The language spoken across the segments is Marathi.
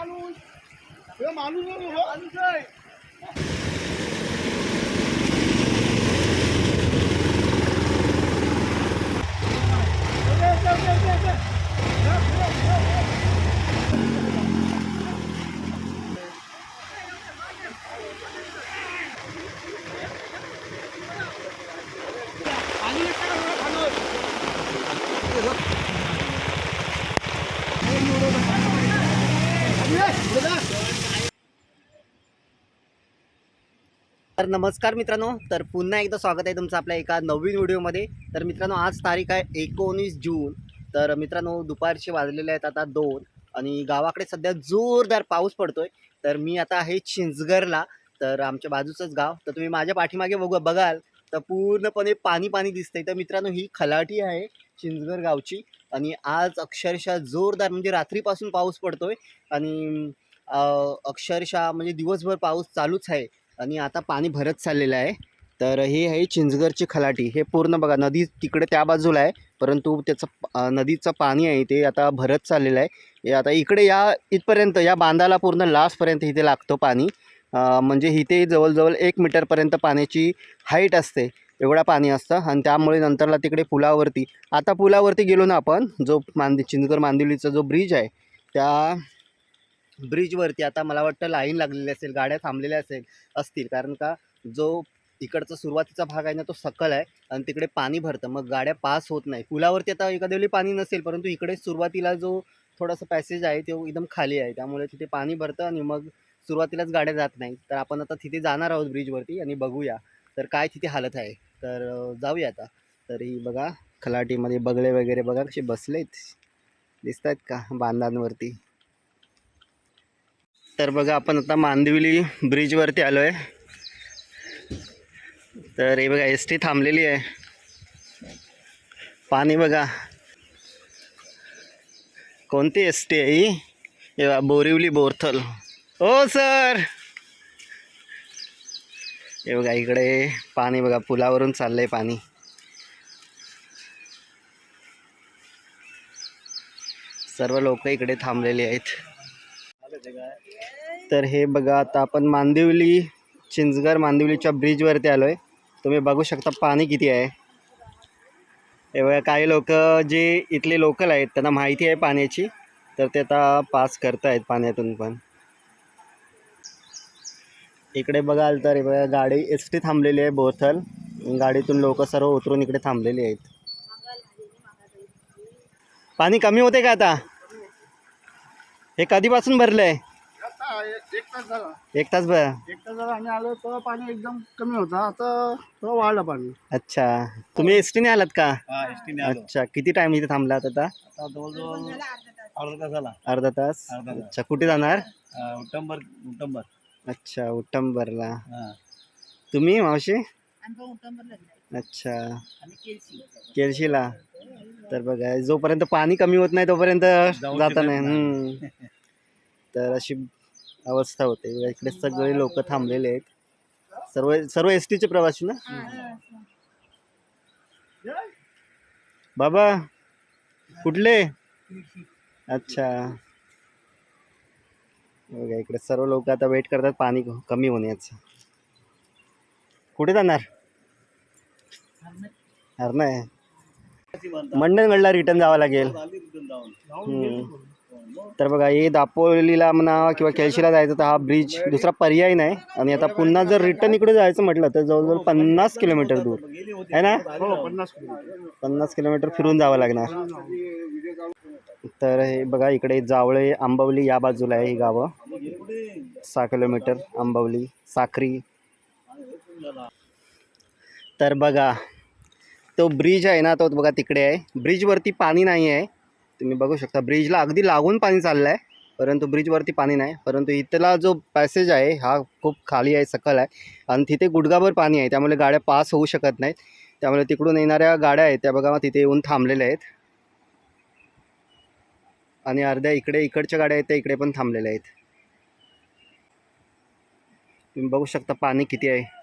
माणूस हे माणूस आहे, हे माणूस आहे. तर नमस्कार मित्रांनो तर पुन्हा एकदा स्वागत आहे तुमचं आपल्या एका नवीन व्हिडिओमध्ये. तर मित्रांनो आज तारीख आहे एकोणीस जून. तर मित्रांनो दुपारचे वाजलेले आहेत आता दोन आणि गावाकडे सध्या जोरदार पाऊस पडतोय. तर मी आता आहे चिंचगरला तर आमच्या बाजूचंच गाव. तर तुम्ही माझ्या पाठीमागे बघ बघाल तर पूर्णपणे पाणी पाणी दिसतंय. तर मित्रांनो ही खलाटी आहे चिंचगर गावची आणि आज अक्षरशः जोरदार म्हणजे रात्रीपासून पाऊस पडतोय आणि अक्षरशः म्हणजे दिवसभर पाऊस चालूच आहे. आणि आता पाणी भरत चाललेलं आहे. तर हे आहे चिंचगरची खलाटी. हे पूर्ण बघा नदी तिकडे त्या बाजूला आहे परंतु त्याचं नदीचं पाणी आहे ते आता भरत चाललेलं आहे. हे आता इकडे या इथपर्यंत या बांधाला पूर्ण लास्टपर्यंत इथे लागतो पाणी. म्हणजे इथे जवळजवळ एक मीटरपर्यंत पाण्याची हाईट असते एवढा पाणी असतं. आणि त्यामुळे नंतरला तिकडे पुलावरती आता पुलावरती गेलो ना आपण जो मांदी चिंचगर मांदिवलीचा जो ब्रिज आहे त्या ब्रिजवरती आता मला वाटतं लाईन लागलेली असेल गाड्या थांबलेल्या असेल असतील. कारण का जो इकडचा सुरुवातीचा भाग आहे ना तो सकल आहे आणि तिकडे पाणी भरतं. मग गाड्या पास होत नाही. पुलावरती आता एखाद्या वेळी पाणी नसेल परंतु इकडे सुरुवातीला जो थोडासा पॅसेज आहे तो एकदम खाली आहे. त्यामुळे तिथे पाणी भरतं आणि मग सुरुवातीलाच गाड्या जात नाही तर आपण आता तिथे जाणार आहोत ब्रिजवरती आणि बघूया. तर काय तिथे हालत आहे? तर जाऊया आता. तर ही बघा खलाटीमध्ये बगळे वगैरे बघा कसे बसलेत. दिसत आहेत का बांधांवरती? तर बघा आपण आता मांदिवली ब्रिजवरती आलो आहे तर हे बघा एस टी थांबलेली आहे. पाणी बघा. कोणती एस टी आहे ही? हे बघा, बोरिवली बोरथल. हो सर! हे बघा इकडे पाणी बघा पुलावरून चाललंय पाणी. सर्व लोक इकडे थांबलेले आहेत. तर हे बघा आता आपण मांदिवली चिंचगर मांदिवलीच्या ब्रिजवरती आलो आहे तुम्ही बघू शकता पाणी किती आहे. हे बघा काही लोक जे इथले लोकल आहेत त्यांना माहिती आहे पाण्याची. तर ते आता पास करतायत पाण्यातून पण. इकडे बघाल तर हे बघा गाडी एस टी थांबलेली आहे बोथल. गाडीतून लोक सर्व उतरून इकडे थांबलेली आहेत. पाणी कमी होते का आता? हे कधीपासून भरलं आहे आता एक तास झाला. एक तास भर. एक तास झाला आम्ही आलो तेव्हा पाणी एकदम कमी होता. आता थोडं वाढलं पाणी. अच्छा. तुम्ही एस टीने आलात का? हा आलो. अच्छा. किती टाइम इथे थांबलात आता? आता जवळजवळ अर्धा तास झाला. अर्धा तास? अर्धा तास. अच्छा. कुठे जाणार? उटंबर उटंबर. अच्छा. उट्टंबरला हा. तुम्ही मावशी? अच्छा. केळशीला तर बघा जोपर्यंत पाणी कमी होत नाही तोपर्यंत जाता नाही. तर अशी अवस्था होते. बघा, इकडे सगळे लोक थांबलेले आहेत. सर्व सर्व एस टीचे प्रवासी ना? बाबा कुठले? अच्छा. बघा इकडे सर्व लोक आता वेट करतात पाणी क- कमी होण्याचं. कुठे जाणार? हरणं आहे मंडणगडला रिटर्न जावं लागेल. तर बघा हे दापोलीला म्हणा किंवा केळशीला जायचं तर हा ब्रिज दुसरा पर्याय नाही. आणि आता पुन्हा जर रिटर्न इकडे जायचं म्हटलं तर जवळजवळ पन्नास किलोमीटर दूर. आहे ना? हो पन्नास किलोमीटर फिरून जावं लागणार. तर हे बघा इकडे जावळे आंबवली या बाजूला आहे ही गावं. सहा किलोमीटर आंबवली साखरी. तर बघा तो ब्रिज आहे ना तो बघा तिकडे आहे. ब्रिजवरती पाणी नाही आहे. तुम्ही बघू शकता ब्रिजला अगदी लागून पाणी चाललं आहे परंतु ब्रिजवरती पाणी नाही. परंतु इथला जो पॅसेज आहे हा खूप खाली आहे सकल आहे. आणि तिथे गुडगाभर पाणी आहे त्यामुळे गाड्या पास होऊ शकत नाहीत. त्यामुळे तिकडून येणाऱ्या गाड्या आहेत त्या बघा तिथे येऊन थांबलेल्या आहेत. आणि अर्ध्या इकडे इकडच्या गाड्या आहेत त्या इकडे पण थांबलेल्या आहेत. तुम्ही बघू शकता पाणी किती आहे.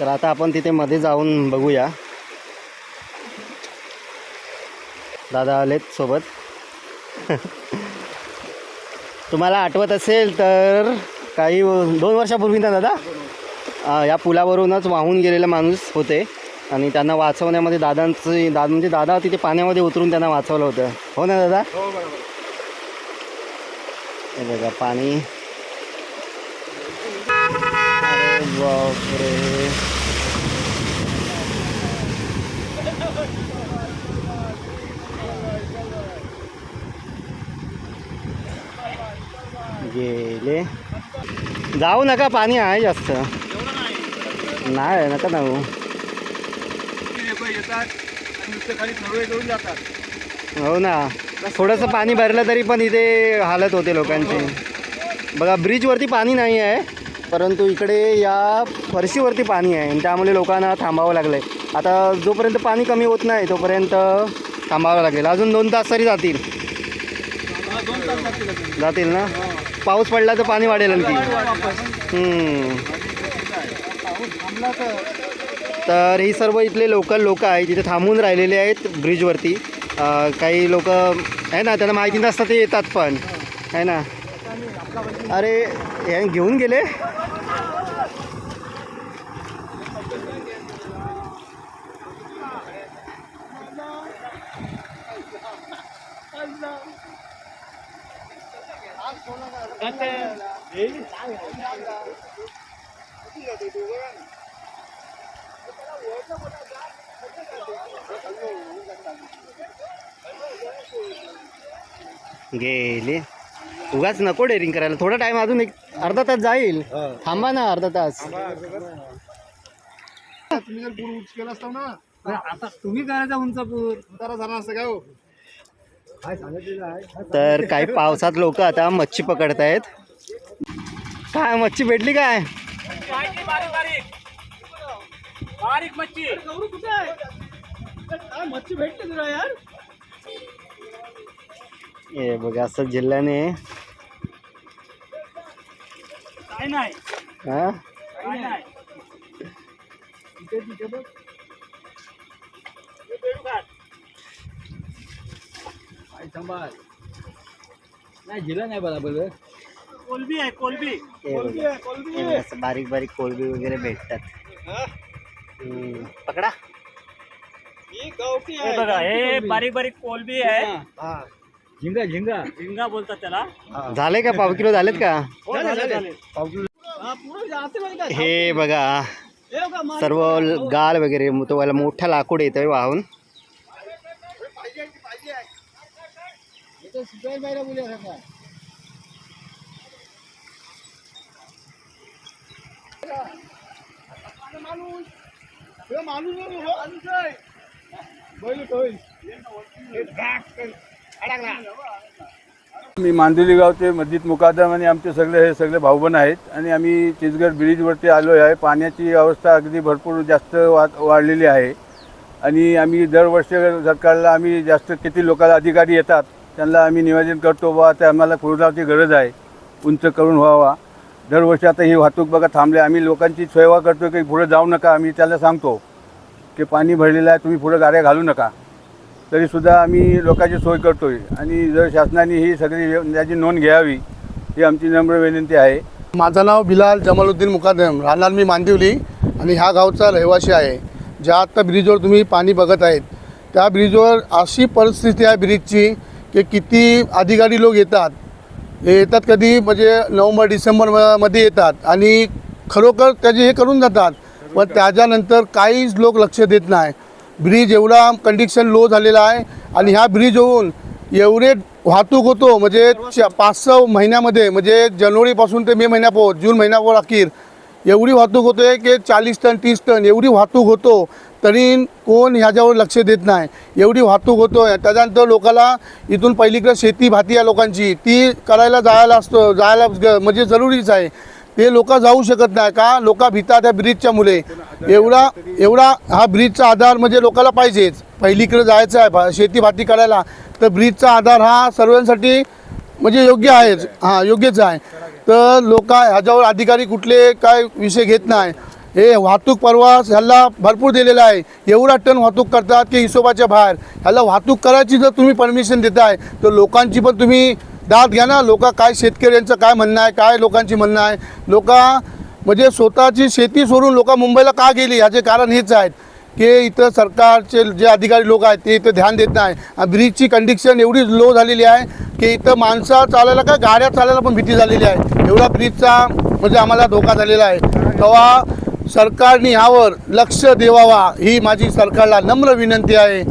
तर आता आपण तिथे मध्ये जाऊन बघूया. दादा आलेत सोबत. तुम्हाला आठवत असेल तर काही दोन वर्षापूर्वी ना दादा? या पुलावरूनच वाहून गेलेला माणूस होते आणि त्यांना वाचवण्यामध्ये दादांचे दादा म्हणजे दादा तिथे पाण्यामध्ये उतरून त्यांना वाचवलं होतं. हो ना दादा? हो, हे बघा पाणी. बापरे. गेले. जाऊ नका पाणी आहे जास्त. नाही नका ना हो ना. थोडंसं पाणी भरलं तरी पण इथे हालत होते लोकांची. बघा ब्रिजवरती पाणी नाही आहे. परंतु इकडे या फरशीवरती पाणी आहे आणि त्यामुळे लोकांना थांबावं लागलं आहे आता जोपर्यंत पाणी कमी होत नाही तोपर्यंत थांबावं लागेल. अजून दोन तास तरी जातील. जातील ना? पाऊस पडला तर पाणी वाढेल आणखी. तर ही सर्व इथले लोकल लोक आहेत तिथे थांबून राहिलेले आहेत ब्रिजवरती काही लोक आहे ना? त्यांना माहिती नसतं ते येतात पण. आहे ना? अरे हे घेऊन गेले? गेले. उगाच नको डेअरिंग करायला. थोडा टाइम अजून एक अर्धा तास जाईल. थांबा ना अर्धा तास. तुम्ही जर पूर उंच केला असता ना आता तुम्ही करायचा उंच पूर उतारा झाला असतं काय हो? तर काही पावसात लोक आता मच्छी पकडत आहेत काय मच्छी भेटली काय? बारीक मच्छी. मच्छी भेटते तुला यार? हे बघा असं जिल्ह्याने काय हा? नाही नाही. जिला नाही बरोबर कोलबी आहे कोलबी. हे बघा. हे बघा, असं बारीक बारीक कोळबी वगैरे भेटतात. हम्म. पकडा. हे बघा हे बारीक बारीक कोलबी आहे. झिंगा झिंगा. झिंगा बोलतात त्याला. झाले का? पाव किलो झालेत का? हो, झाले, झाले. हे बघा. सर्व गाळ वगैरे तो वाला मोठा लाकूड येतोय वाहून मी मांदिली गावचे मस्जिद मुकादम आणि आमचे सगळे हे सगळे भाऊबंद आहेत आणि आम्ही चिचगड ब्रिजवरती आलो आहे. पाण्याची अवस्था अगदी भरपूर जास्त वाढलेली आहे. आणि आम्ही दरवर्षी सरकारला आम्ही जास्त किती लोकांना अधिकारी येतात त्यांना आम्ही निवेदन करतो बा ते आम्हाला पुरवठाची गरज आहे. उंच करून व्हावा. दरवर्षी आता ही वाहतूक बघा थांबले. आम्ही लोकांची सेवा करतो की पुढे जाऊ नका. आम्ही त्याला सांगतो की पाणी भरलेलं आहे तुम्ही पुढे गाड्या घालू नका. तरीसुद्धा आम्ही लोकांची सोय करतोय. आणि जर शासनाने ही सगळी याची नोंद घ्यावी ही आमची नम्र विनंती आहे. माझं नाव बिलाल जमालुद्दीन मुकादम राहणार मी मांदिवली आणि ह्या गावचा रहिवासी आहे. ज्या आत्ता ब्रिजवर तुम्ही पाणी बघत आहेत त्या ब्रिजवर अशी परिस्थिती आहे ब्रिजची की किती अधिकारी लोक येतात. हे येतात कधी म्हणजे नोव्हेंबर डिसेंबरमध्ये येतात आणि खरोखर त्याचे हे करून जातात. पण त्याच्यानंतर काहीच लोक लक्ष देत नाही. ब्रिज एवढा कंडिक्शन लो झालेला आहे आणि ह्या ब्रिज होऊन एवढे वाहतूक होतो म्हणजे पाच सहा महिन्यामध्ये म्हणजे जानेवारीपासून ते मे महिन्यापोत जून महिन्यापोत अखेर एवढी वाहतूक होते की चाळीस टन तीस टन एवढी वाहतूक होतो तरी कोण ह्याच्यावर लक्ष देत नाही. एवढी वाहतूक होतो. त्याच्यानंतर लोकाला इथून पहिलीकडे शेती भाती आहे लोकांची ती करायला जायला असतो जायला ग- म्हणजे जरुरीच आहे. हे लोक जाऊ शकत नाही का? लोक भितात त्या ब्रिजच्या मुले. एवढा एवढा हा ब्रिजचा आधार म्हणजे लोकाला पाहिजेच. पहिलीकडे जायचं आहे शेती भाती करायला. तर ब्रिजचा आधार हा सर्वांसाठी म्हणजे योग्य आहेच. हां योग्यच आहे. तर लोक ह्याच्यावर अधिकारी कुठले काय विषय घेत नाही. हे वाहतूक परवास ह्याला भरपूर दिलेला आहे. एवढा टन वाहतूक करतात की हिशोबाच्या बाहेर. ह्याला वाहतूक करायची जर तुम्ही परमिशन देताय तर लोकांची पण तुम्ही दाद घ्या ना. लोक काय शेतकऱ्यांचं काय म्हणणं आहे काय लोकांची म्हणणं आहे? लोक म्हणजे स्वतःची शेती सोडून लोक मुंबईला का गेली? ह्याचे कारण हेच आहेत की इथं सरकारचे जे अधिकारी लोक आहेत ते इथं ध्यान देत नाही. ब्रिजची कंडिशन एवढी लो झालेली आहे की इथं माणसं चालायला का गाड्या चालायला पण भीती झालेली आहे. एवढा ब्रिजचा म्हणजे आम्हाला धोका झालेला आहे. तेव्हा सरकारने ह्यावर लक्ष देवावा ही माझी सरकारला नम्र विनंती आहे.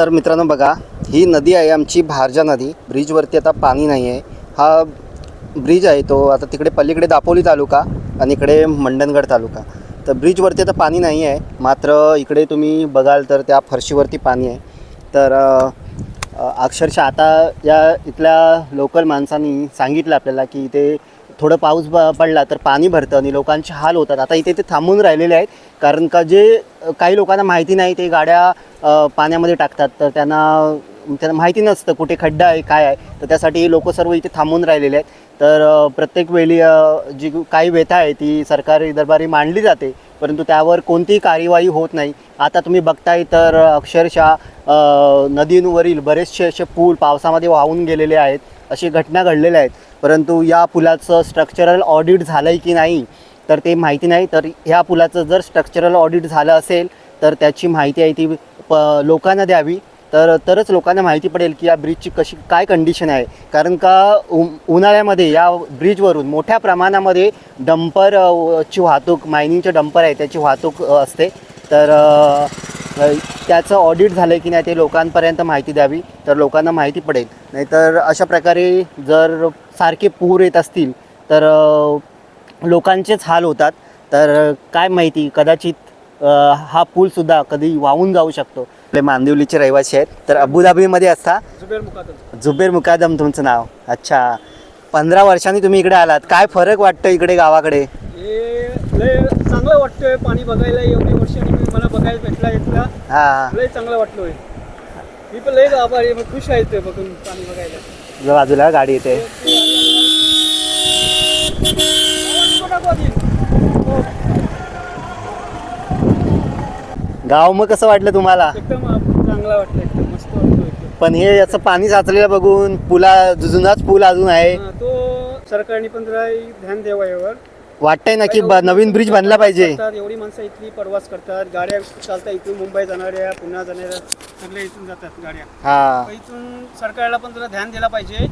तर मित्रांनो बघा ही नदी आहे आमची भारजा नदी. ब्रिजवरती आता पाणी नाही आहे हा ब्रिज आहे तो आता तिकडे पलीकडे दापोली तालुका आणि इकडे मंडणगड तालुका. तर ब्रिजवरती आता पाणी नाही आहे मात्र इकडे तुम्ही बघाल तर त्या फरशीवरती पाणी आहे. तर अक्षरशः आता या इथल्या लोकल माणसांनी सांगितलं आपल्याला की इथे थोडं पाऊस ब पडला तर पाणी भरतं आणि लोकांचे हाल होतात. आता इथे ते थांबून राहिलेले आहेत कारण का जे काही लोकांना माहिती नाही ते गाड्या पाण्यामध्ये टाकतात. तर त्यांना त्यांना माहिती नसतं कुठे खड्डा आहे काय आहे. तर त्यासाठी लोक सर्व इथे थांबून राहिलेले आहेत. तर प्रत्येक वेळी जी काही व्यथा आहे ती सरकारी दरबारी मांडली जाते. परंतु त्यावर कोणतीही कार्यवाही होत नाही. आता तुम्ही बघताय तर अक्षरशः नदींवरील बरेचसे असे पूल पावसामध्ये वाहून गेलेले आहेत. अशी घटना घडलेल्या आहेत. परंतु या पुलाचं स्ट्रक्चरल ऑडिट झालं आहे की नाही तर ते माहिती नाही. तर ह्या पुलाचं जर स्ट्रक्चरल ऑडिट झालं असेल तर त्याची माहिती आहे ती प लोकांना द्यावी. तर तरच लोकांना माहिती पडेल की या ब्रिजची कशी काय कंडिशन आहे. कारण का उ उन्हाळ्यामध्ये या ब्रिजवरून मोठ्या प्रमाणामध्ये डंपर ची वाहतूक मायनिंगचे डंपर आहे त्याची वाहतूक असते. तर त्याचं ऑडिट झालं की नाही ते लोकांपर्यंत माहिती द्यावी तर लोकांना माहिती पडेल. नाहीतर अशा प्रकारे जर सारखे पूर येत असतील तर लोकांचेच हाल होतात. तर काय माहिती कदाचित हा पूलसुद्धा कधी वाहून जाऊ शकतो. आपले मांदिवलीचे रहिवासी आहेत तर अबुधाबीमध्ये असता. जुबेर मुकादम. जुबेर मुकादम तुमचं नाव. अच्छा. पंधरा वर्षांनी तुम्ही इकडे आलात. काय फरक वाटतं इकडे गावाकडे? चांगलं वाटतंय पाणी बघायला एवढी वर्षांनी मी मला बघायला भेटला हां. लय चांगलं वाटलोय मी पण लय आभारी आहे, खुश आहे ते बघून पाणी बघायला. बाजूला गाडी येते. गाव मग कसं वाटलं तुम्हाला? एकदम चांगला वाटलं एकदम मस्त वाटतो एकदम पण हे याचं पाणी साचलेलं बघून पुला जुनाच पूल अजून आहे. हा, तो सरकारने पण जरा ध्यान द्यावं यावर. वाटतंय ना की ब- नवीन ब्रिज बनला पाहिजे. करतात, एवढी माणसं इथली प्रवास करतात गाड्या चालतात इथून मुंबई जाणाऱ्या पुन्हा जाणाऱ्या सगळे इथून जातात गाड्या. हा. तर इथून सरकारला पण जरा ध्यान दिला पाहिजे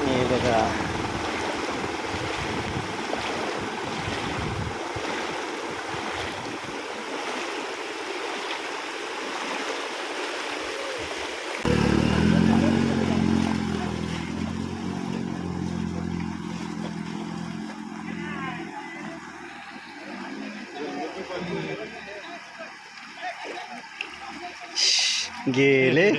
हे बघा गेले.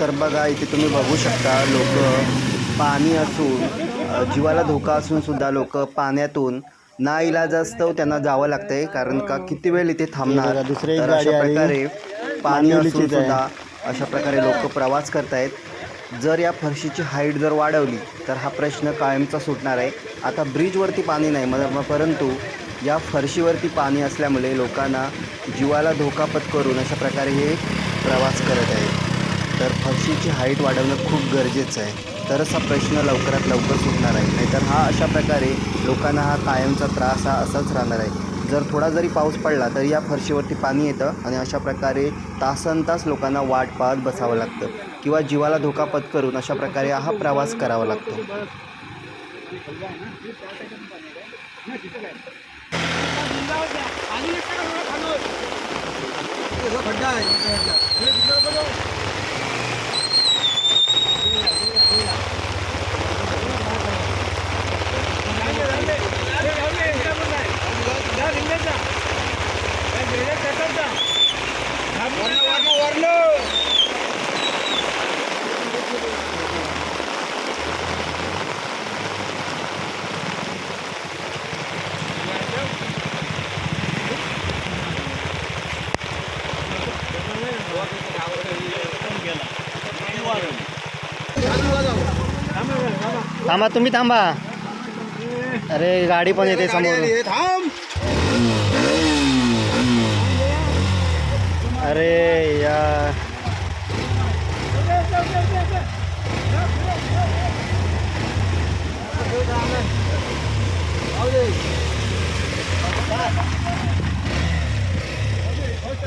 तर बघा इथे तुम्ही बघू शकता लोक पाणी असून जीवाला धोका असून सुद्धा लोक पाण्यातून ना इलाजास्तव त्यांना जावं लागतंय कारण का किती वेळ इथे थांबणार? तर अशा प्रकारे पाणी असून सुद्धा अशा प्रकारे लोक प्रवास करतायत. जर या फरशीची हाईट जर वाढवली तर हा प्रश्न कायमचा सुटणार आहे. आता ब्रिजवरती पाणी नाही म म- परंतु या फरशीवरती पाणी असल्यामुळे लोकांना जीवाला धोका पत्करून अशा प्रकारे हे प्रवास करत आहेत. तर फरशीची हाईट वाढवणं खूप गरजेचं आहे. तरच हा प्रश्न लवकरात लवकर सुटणार आहे. नाहीतर हा अशा प्रकारे लोकांना हा कायमचा त्रास हा असाच राहणार आहे. जर थोडा जरी पाऊस पडला तर या फरशीवरती पाणी येतं आणि अशा प्रकारे तासन तास लोकांना वाट पाहत बसावं लागतं किंवा जीवाला धोका पत्करून अशा प्रकारे हा प्रवास करावा लागतो. थांबा तुम्ही थांबा. अरे गाडी पण येते समोर अरे यार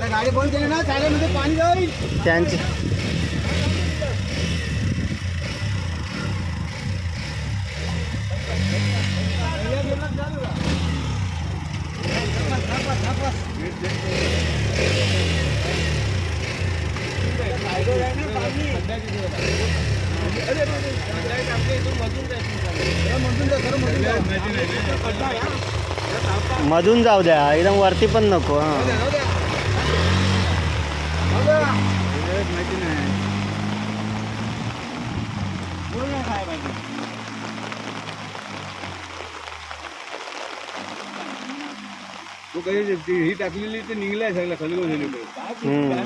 गाडी बंद केली ना चालेल पाणी जाईल त्यांची मधून जाऊ द्या. एकदम वरती पण नको हां. तो काही ती- ही टाकलेली ते निघलाय सगळं खाली झाली हम्म.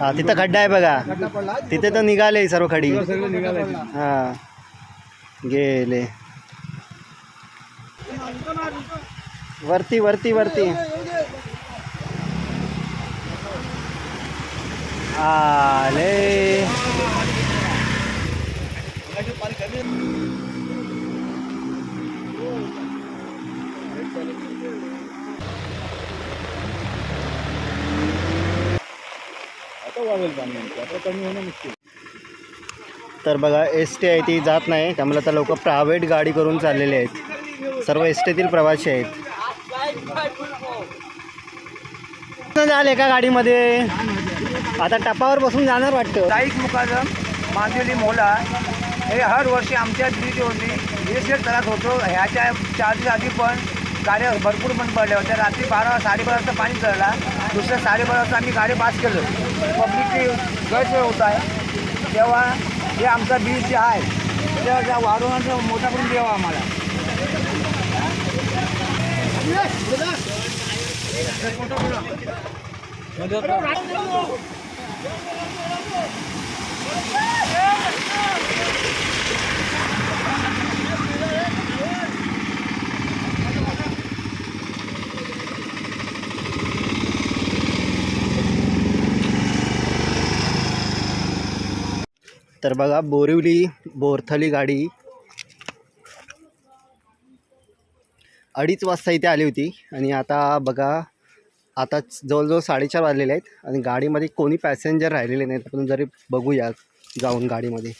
हा तिथं खड्डा आहे बघा. तिथे तर निघाले सर्व खडी. हा. गेले. वरती वरती वरती. आले. आता वाढेल पाणी आणखी. आता कमी होणं मुश्किल. तर बघा एस टी आहे ती जात नाही त्यामुळे आता लोक प्रायव्हेट गाडी करून चाललेले आहेत. सर्व एस टीतील प्रवासी आहेत. झाले का गाडीमध्ये? आता टपावर बसून जाणार वाटतं. साईक मुकादम मांदिवली मोला हे हर वर्षी आमच्या ब्रिजवरती बेसलेट त्रास होतो. ह्याच्या चार दिवस आधी पण गाड्या भरपूर बंद पडल्या होत्या. रात्री बारा साडेबारा वाजता पाणी चढला दुसऱ्या साडेबारा वाजता आम्ही गाडी पास केलं. पब्लिकची गैरसोय होत आहे तेव्हा हे आमचा ब्रिज जे आहे तेव्हा त्या वाढवण्याचा मोठा करून द्यावा आम्हाला तर बघा बोरिवली बोरथली गाडी. अडीच वाजता इथे आली होती. आणि आता बघा आता जवळजवळ साडेचार वाजलेले आहेत. आणि गाडीमध्ये कोणी पॅसेंजर राहिलेले नाहीत. आपण जरी बघूया जाऊन गाडीमध्ये.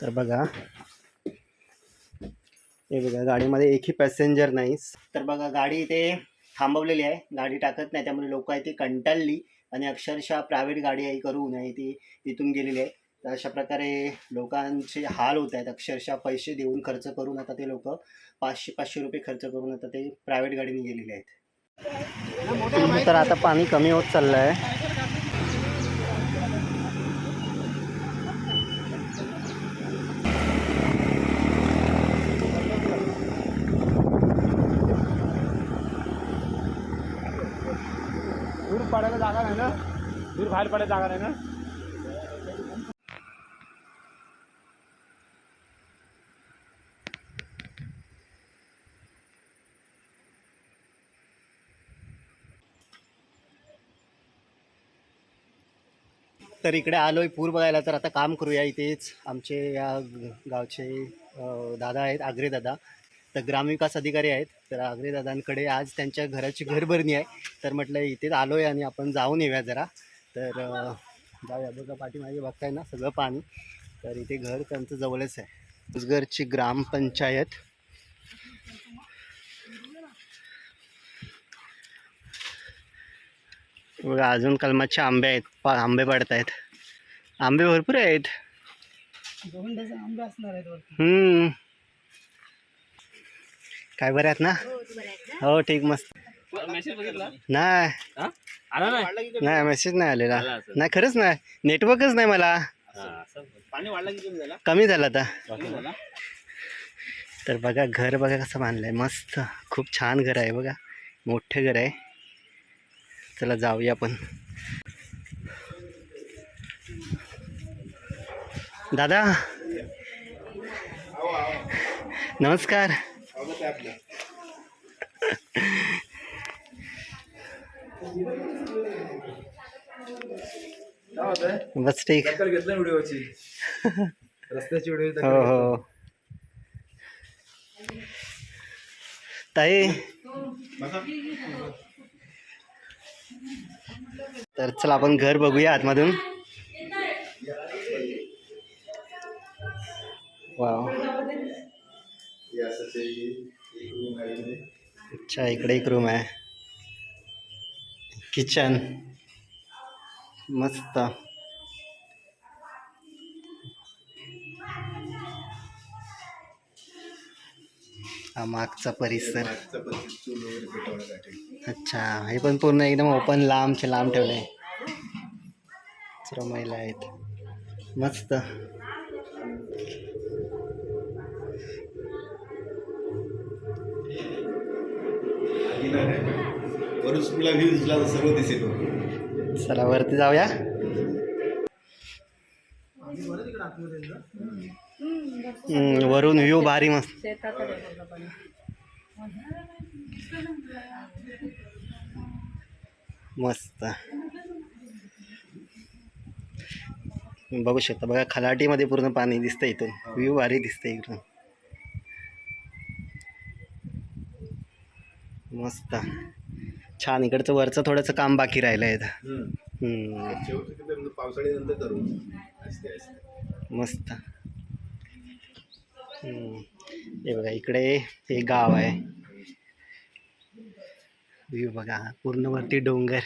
तर बघा हे बघा गाडीमध्ये एकही पॅसेंजर नाहीच. तर बघा गाडी इथे थांबवलेली आहे. गाडी टाकत नाही त्यामुळे लोक आहे ती कंटाळली आणि अक्षरशः प्रायव्हेट गाडी आहे करून आहे ती तिथून गेलेली आहे. तर अशा प्रकारे लोकांचे हाल होत आहेत. अक्षरशः पैसे देऊन खर्च करून आता ते लोक पाचशे पाचशे रुपये खर्च करून आता ते प्रायव्हेट गाडीने गेलेले आहेत. तर आता पाणी कमी होत चाललं आहे दूर पडायला जागा नाही ना दूर बाहेर पडायला जागा नाही ना? तर इकडे आलो आहे पूर बघायला तर आता काम करूया इथेच. आमचे या गावचे दादा आहेत आग्रे दादा. तर ग्रामविकास अधिकारी आहेत. तर आग्रे दादांकडे आज त्यांच्या घराची घरभरणी आहे. तर म्हटलं इथेच आलो आहे आणि आपण जाऊन येऊया जरा. तर जाऊया. बघा पाठीमागे बघताय ना सगळं पाणी. तर इथे घर त्यांचं जवळच आहे. घरची ग्रामपंचायत. बघा अजून कलमाचे आंबे आहेत. पा आंबे पडत आहेत. आंबे भरपूर आहेत काय बरे आहेत ना? हो ठीक मस्त. नाही. आला नाही? नाही मेसेज नाही आलेला. नाही खरंच नाही. नेटवर्कच नाही मला. पाणी वाढलं की कमी झाला? कमी झालं आता. तर बघा घर बघा कसं बांधलंय. मस्त. खूप छान घर आहे बघा. मोठं घर आहे. चला जाऊया आपण. दादा. नमस्कार. बस ठीक घेतलं व्हिडिओची. रस्त्याची व्हिडिओ हो हो. ताई. तर चला आपण घर बघूया आतमधून. वाव. अच्छा इकडे एक रूम आहे. किचन. मस्त. हा मागचा परिसर. अच्छा हे पण पूर्ण एकदम ओपन लांबचे लांब ठेवले. महिला आहेत. मस्त. वरून तुला व्ह्यू दिसला तर सर्व दिसेल. चला वरती जाऊया. वरून व्ह्यू भारी मस्त. मस्त. बघू शकता बघा खलाटीमध्ये पूर्ण पाणी दिसतं इथून. व्ह्यू भारी दिसतं इकडून. मस्त. छान इकडचं वरचं थोडंसं काम बाकी राहिलं आहे पावसाळ्यानंतर करू असते मस्त. हम्म, हे बघा इकडे हे गाव आहे. व्ह्यू बघा पूर्ण वरती डोंगर.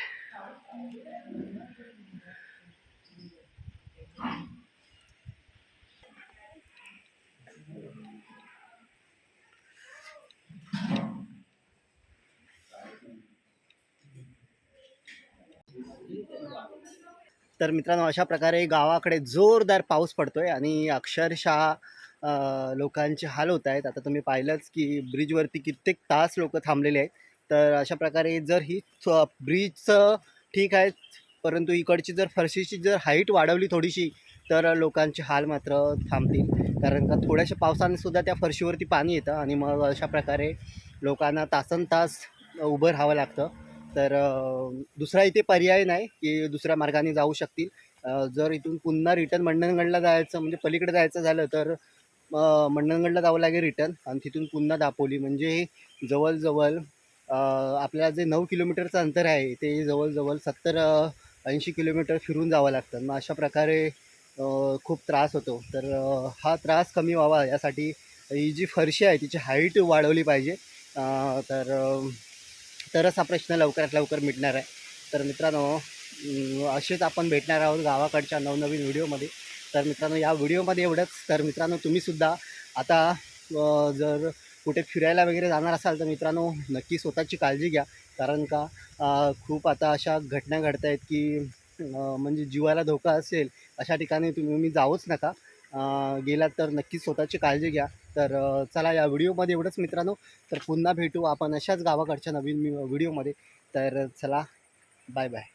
तर मित्रांनो अशा प्रकारे गावाकडे जोरदार पाऊस पडतोय आणि अक्षरशः लोकांचे हाल होत आहेत. आता तुम्ही पाहिलंच की ब्रिजवरती कित्येक तास लोक थांबलेले आहेत. तर अशा प्रकारे जर ही ब्रिजचं ठीक आहे परंतु इकडची जर फरशीची जर हाईट वाढवली थोडीशी तर लोकांचे हाल मात्र थांबतील. कारण का थोड्याशा पावसाने सुद्धा त्या फरशीवरती पाणी येतं आणि मग अशा प्रकारे लोकांना तासन तास उभं राहावं लागतं. तर दुसरा इथे पर्याय नाही की दुसऱ्या मार्गाने जाऊ शकतील. जर इथून पुन्हा रिटर्न मंडणगडला जायचं म्हणजे पलीकडे जायचं झालं तर मंडणगडला जावं लागेल रिटर्न आणि तिथून पुन्हा दापोली. म्हणजे जवळजवळ आपल्याला जे नऊ किलोमीटरचं अंतर आहे ते जवळजवळ सत्तर ऐंशी किलोमीटर फिरून जावं लागतं. मग अशा प्रकारे खूप त्रास होतो. तर हा त्रास कमी व्हावा यासाठी ही जी फरशी आहे तिची हाईट वाढवली पाहिजे. तर तरच हा प्रश्न लवकरात लवकर मिटणार आहे. तर मित्रांनो असेच आपण भेटणार आहोत गावाकडच्या नवनवीन व्हिडिओमध्ये. तर मित्रांनो या व्हिडिओमध्ये एवढंच. तर मित्रांनो तुम्हीसुद्धा आता जर कुठे फिरायला वगैरे जाणार असाल तर मित्रांनो नक्की स्वतःची काळजी घ्या. कारण का खूप आता अशा घटना घडत आहेत की म्हणजे जीवाला धोका असेल अशा ठिकाणी तुम्ही जाऊच नका. गेलात तर नक्कीच स्वतःची काळजी घ्या. तर चला या व्हिडिओमध्ये एवढंच मित्रांनो. तर पुन्हा भेटू आपण अशाच गावाकडच्या नवीन व्हिडिओमध्ये. तर चला बाय बाय.